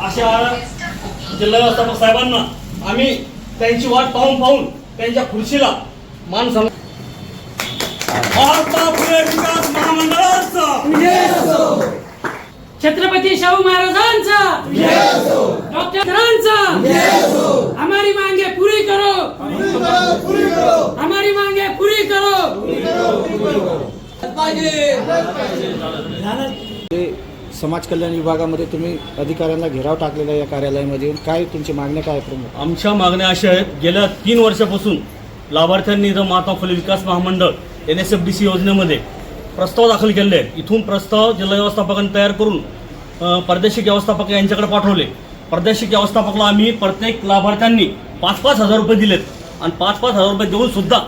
अशा जिल्हा व्यवस्थापक साहेबांना आम्ही त्यांची वाट पाहून पाहून त्यांच्या खुर्चीला मान सम विकास महामंडळाचं छत्रपती शाहू महाराजांचा. डॉक्टरांचा हमारी मांगे पूरी करो. हमारी मांगे पूरी करो. ते समाज कल्याण विभागामध्ये तुम्ही अधिकाऱ्यांना घेराव टाकलेला या कार्यालयामध्ये. काय तुमची मागण्या काय प्रमुख? आमच्या मागण्या अशा आहेत. गेल्या तीन वर्षापासून लाभार्थ्यांनी जर महात्मा फुले विकास महामंडळ N S F D C योजनेमध्ये प्रस्ताव दाखल केले. आहेत इथून प्रस्ताव जिल्हा व्यवस्थापकांनी तयार करून प्रादेशिक व्यवस्थापक यांच्याकडे पाठवले. प्रादेशिक व्यवस्थापकला आम्ही प्रत्येक लाभार्थ्यांनी पाच पाच हजार रुपये दिलेत. आणि पाच पाच हजार रुपये देऊन सुद्धा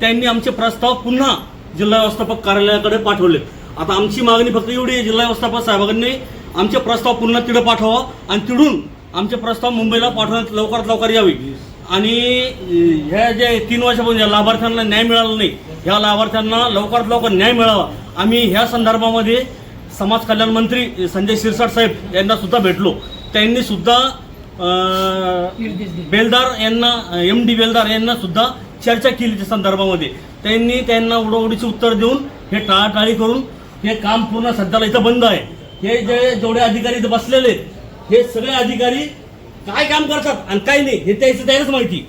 त्यांनी आमचे प्रस्ताव पुन्हा जिल्हा व्यवस्थापक कार्यालयाकडे पाठवले. आता आमची मागणी फक्त एवढी आहे जिल्हा व्यवस्थापक साहेबांनी आमचे प्रस्ताव पुन्हा तिकडे पाठवा आणि तिकडून आमचे प्रस्ताव मुंबईला पाठवण्यात लवकरात लवकर यावी. आणि ह्या जे तीन वर्षापासून या लाभार्थ्यांना न्याय मिळाला नाही ह्या लाभार्थ्यांना लवकरात लवकर न्याय मिळावा. आम्ही ह्या संदर्भामध्ये समाज कल्याण मंत्री संजय शिरसाट साहेब यांना सुद्धा भेटलो. त्यांनी सुद्धा बेलदार यांना एम डी बेलदार यांना सुद्धा चर्चा केली त्या संदर्भामध्ये. त्यांनी त्यांना उडवडीचे उत्तर देऊन हे टाळाटाळी करून हे काम पूर्ण सध्याला इथं बंद आहे. हे जे जेवढे अधिकारी इथं बसलेले आहेत, हे सगळे अधिकारी काय काम करतात आणि काय नाही हे त्याचं त्यालाच माहिती.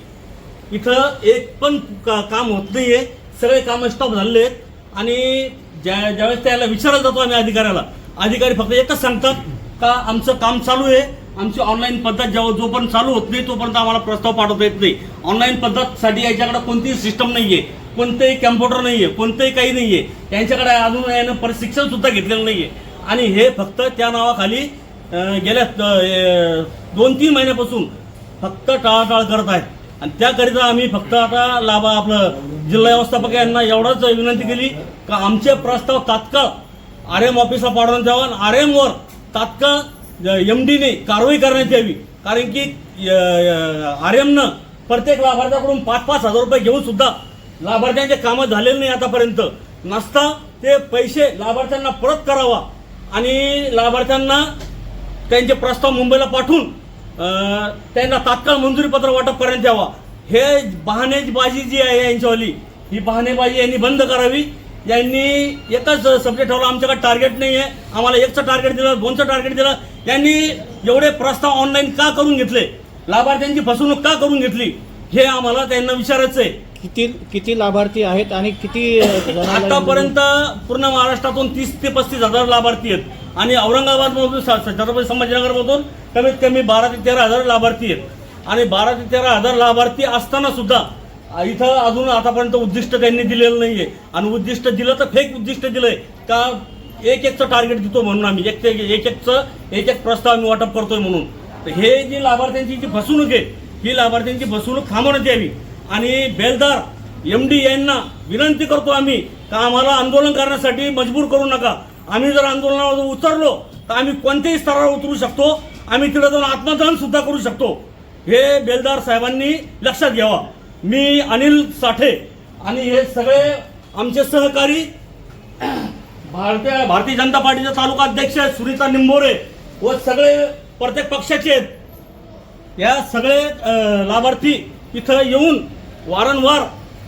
इथं एक पण का- काम होत नाहीये. सगळे काम स्टॉप झालेले आहेत. आणि ज्या ज्यावेळेस त्याला विचारला जातो आम्ही अधिकाऱ्याला अधिकारी फक्त एकच सांगतात का आमचं काम चालू आहे. आमची ऑनलाईन पद्धत जेव्हा जोपर्यंत चालू होत नाही तोपर्यंत आम्हाला प्रस्ताव पाठवता येत नाही. ऑनलाईन पद्धतसाठी याच्याकडे कोणतीही सिस्टम नाहीये. कोणतंही कॅम्प्युटर नाहीये. कोणतंही काही नाहीये. त्यांच्याकडे अजून यानं प्रशिक्षण सुद्धा घेतलेलं नाहीये. आणि हे फक्त त्या नावाखाली गेल्या दोन तीन महिन्यापासून फक्त टाळाटाळ करत आहेत. आणि त्याकरिता आम्ही फक्त आता लाभा आपलं जिल्हा व्यवस्थापक यांना एवढंच विनंती केली का आमचे प्रस्ताव तात्काळ आर एम ऑफिसला पाठवण्यात यावा आणि आर एमवर तात्काळ एम डीने कारवाई करण्यात यावी. कारण की आर एमनं प्रत्येक लाभार्थ्याकडून पाच पाच हजार रुपये घेऊन सुद्धा लाभार्थ्यांचे कामं झालेले नाही आतापर्यंत. नसता ते पैसे लाभार्थ्यांना परत करावा आणि लाभार्थ्यांना त्यांचे प्रस्ताव मुंबईला पाठवून त्यांना तात्काळ मंजुरी पत्र वाटप करण्यात यावा हे बहाणेबाजी जी आहे यांच्यावाली ही बहाणेबाजी यांनी बंद करावी. यांनी एकच सब्जेक्ट ठेवला आमच्याकडे टार्गेट नाही आहे आम्हाला एकचं टार्गेट दिलं दोनचं टार्गेट दिलं. यांनी एवढे प्रस्ताव ऑनलाईन का करून घेतले? लाभार्थ्यांची फसवणूक का करून घेतली? हे आम्हाला त्यांना विचारायचं आहे. किती किती लाभार्थी आहेत आणि किती आतापर्यंत पूर्ण महाराष्ट्रातून तीस ते पस्तीस हजार लाभार्थी आहेत. आणि औरंगाबादमधून छत्रपती संभाजीनगरमधून कमीत कमी बारा ते तेरा हजार लाभार्थी आहेत. आणि बारा ते तेरा हजार लाभार्थी असताना सुद्धा इथं अजून आतापर्यंत उद्दिष्ट त्यांनी दिलेलं नाही आहे आणि उद्दिष्ट दिलं तर फेक उद्दिष्ट दिलंय. का एक एकचं टार्गेट देतो म्हणून आम्ही. एक ते- एक एकचं एक एक प्रस्ताव आम्ही वाटप करतोय म्हणून. तर हे जी लाभार्थ्यांची जी फसवणूक आहे ही लाभार्थ्यांची फसवणूक थांबवण्यात यावी. आणि बेलदार एम डी यांना विनंती करतो आम्ही का आम्हाला आंदोलन करण्यासाठी मजबूर करू नका. आम्ही जर आंदोलनावर उतरलो तर आम्ही कोणत्याही स्तरावर उतरू शकतो. आम्ही तिथं जाऊन आत्मदहन सुद्धा करू शकतो. हे बेलदार साहेबांनी लक्षात घ्यावा. मी अनिल साठे आणि हे सगळे आमचे सहकारी भारतीय भारतीय जनता पार्टीचे तालुका अध्यक्ष आहेत सुनीता निंबोरे व सगळे प्रत्येक पक्षाचे आहेत. या सगळे लाभार्थी इथं येऊन वारंवार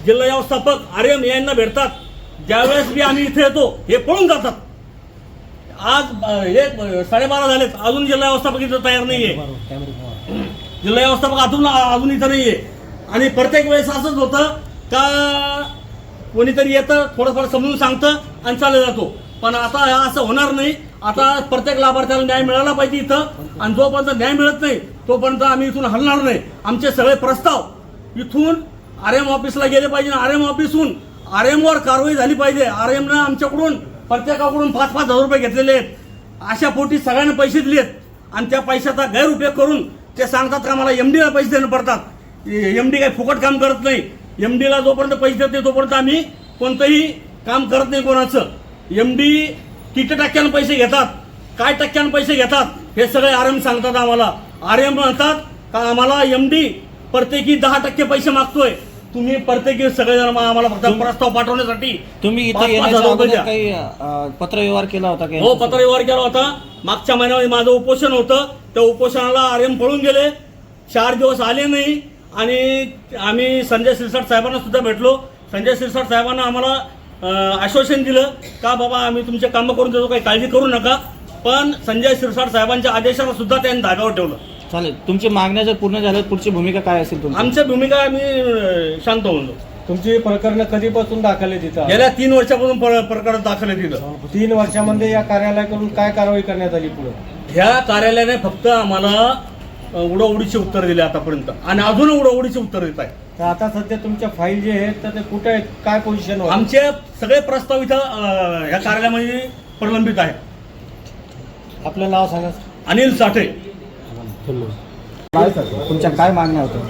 जिल्हा व्यवस्थापक आर एम यांना भेटतात. ज्यावेळेस बी आम्ही इथे येतो हे पळून जातात. आज हे साडेबारा झालेत. अजून जिल्हा व्यवस्थापक इथं तयार नाहीये. जिल्हा व्यवस्थापक अजून अजून इथं नाहीये. आणि प्रत्येक वेळेस असंच होतं का कोणीतरी येतं थोडंफार समजून सांगतं आणि चाललं जातो. पण आता असं होणार नाही. आता प्रत्येक लाभार्थ्याला न्याय मिळाला पाहिजे इथं. आणि जोपर्यंत न्याय मिळत नाही तोपर्यंत आम्ही इथून हलणार नाही. आमचे सगळे प्रस्ताव इथून आर एम ऑफिसला गेले पाहिजे. आर एम ऑफिसहून आर वर कारवाई झाली पाहिजे. आर एमनं आमच्याकडून प्रत्येकाकडून पाच पाच हजार रुपये घेतलेले आहेत. अशा पोटी सगळ्यांना पैसे दिलेत. आणि त्या पैशाचा गैरउपयोग करून ते सांगतात का मला एमडीला पैसे देणं पडतात. एम डी काही फुकट काम करत नाही. एम डीला जोपर्यंत पैसे देत नाही तोपर्यंत आम्ही कोणतंही काम करत नाही कोणाचं. एम डी किती टक्क्यानं पैसे घेतात? काय टक्क्यानं पैसे घेतात? हे सगळे आर एम सांगतात आम्हाला. आर एम म्हणतात का आम्हाला एम डी प्रत्येकी दहा टक्के पैसे मागतोय. तुम्ही प्रत्येकी सगळेजण आम्हाला फक्त प्रस्ताव पाठवण्यासाठी तुम्ही पाच- इथे पाच येण्याच्या हजार रुपये अगोदर द्या. काही अ, पत्रव्यवहार केला होता हो पत्रव्यवहार केला होता. मागच्या महिन्यामध्ये माझं उपोषण होतं. त्या उपोषणाला आर एम पळून गेले. चार दिवस आले नाही. आणि आम्ही संजय सिरसाट साहेबांना सुद्धा भेटलो. संजय सिरसाट साहेबांना आम्हाला अं, आश्वासन दिलं का बाबा आम्ही तुमचे कामं करून देतो काही काळजी करू नका. पण संजय सिरसाट साहेबांच्या आदेशाला सुद्धा त्यांनी धाब्यावर ठेवलं. चालेल. तुमची मागण्या जर पूर्ण झाल्या तर पुढची भूमिका काय असेल तुमची? आमच्या भूमिका आम्ही अं, शांत होऊन जाऊ. तुमची प्रकरण कधीपासून दाखल आहे तिथं? गेल्या तीन वर्षापासून प्र- प्रकरण दाखल आहे तिथं. तीन वर्षामध्ये या कार्यालयाकडून काय कारवाई करण्यात आली पुढे? ह्या कार्यालयाने फक्त आम्हाला अ, उडवडीचे उत्तर दिले आतापर्यंत. आणि अजून उडवडीचे उत्तर देत आहे तर आता सध्या तुमच्या फाईल जे आहेत तर ते कुठे आहेत? काय पोझिशन आमचे सगळे प्रस्ताव इथं अ, ह्या कार्यालयामध्ये प्रलंबित आहेत. आपलं नाव सांगा. अनिल साठे. तुमच्या काय मागण्या होत्या?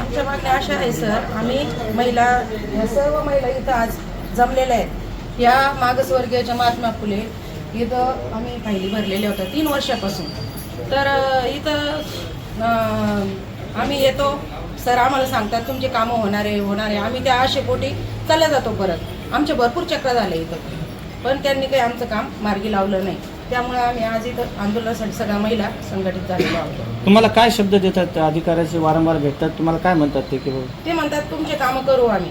आमच्या मागण्या अशा आहे सर. आम्ही महिला ह्या सर्व महिला इथं आज जमलेल्या आहेत. या मागासवर्गीयाच्या महात्मा फुले इथं आम्ही फायली भरलेल्या होत्या तीन वर्षापासून. तर इथं आम्ही येतो. सर आम्हाला सांगतात तुमचे कामं होणार आहे होणार आहे. आम्ही त्या आशेपोटी चालल्या जातो परत. आमचे भरपूर चक्र झाले इथं. पण त्यांनी काही आमचं काम मार्गी लावलं नाही. त्यामुळे आम्ही आज इथं आंदोलनासाठी सगळ्या महिला संघटित झालेलो आहोत. तुम्हाला काय शब्द देतात अधिकाऱ्याचे वारंवार भेटतात? तुम्हाला काय म्हणतात ते की बाबा? ते म्हणतात तुमचे कामं करू आम्ही.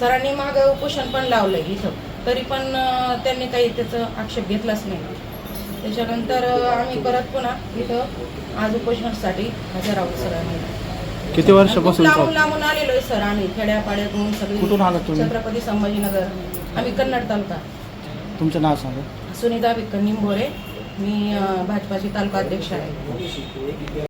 सरांनी माग उपोषण पण लावलंय इथं. तरी पण अं, त्यांनी काही त्याचं आक्षेप घेतलाच नाही. त्याच्यानंतर अं, आम्ही परत पुन्हा इथं आज उपोषणासाठी हजर आहोत सरांनी किती वर्षापासून लांबून? लांबून आलेलो सर आम्ही. खेड्यापाड्यातून सगळे कुठून आलात तुम्ही? छत्रपती संभाजीनगर. आम्ही कन्नड तालुका. तुमचं नाव सांगा. सुनीता विक्कन निंबोरे. मी भाजपाची तालुका अध्यक्ष आहे.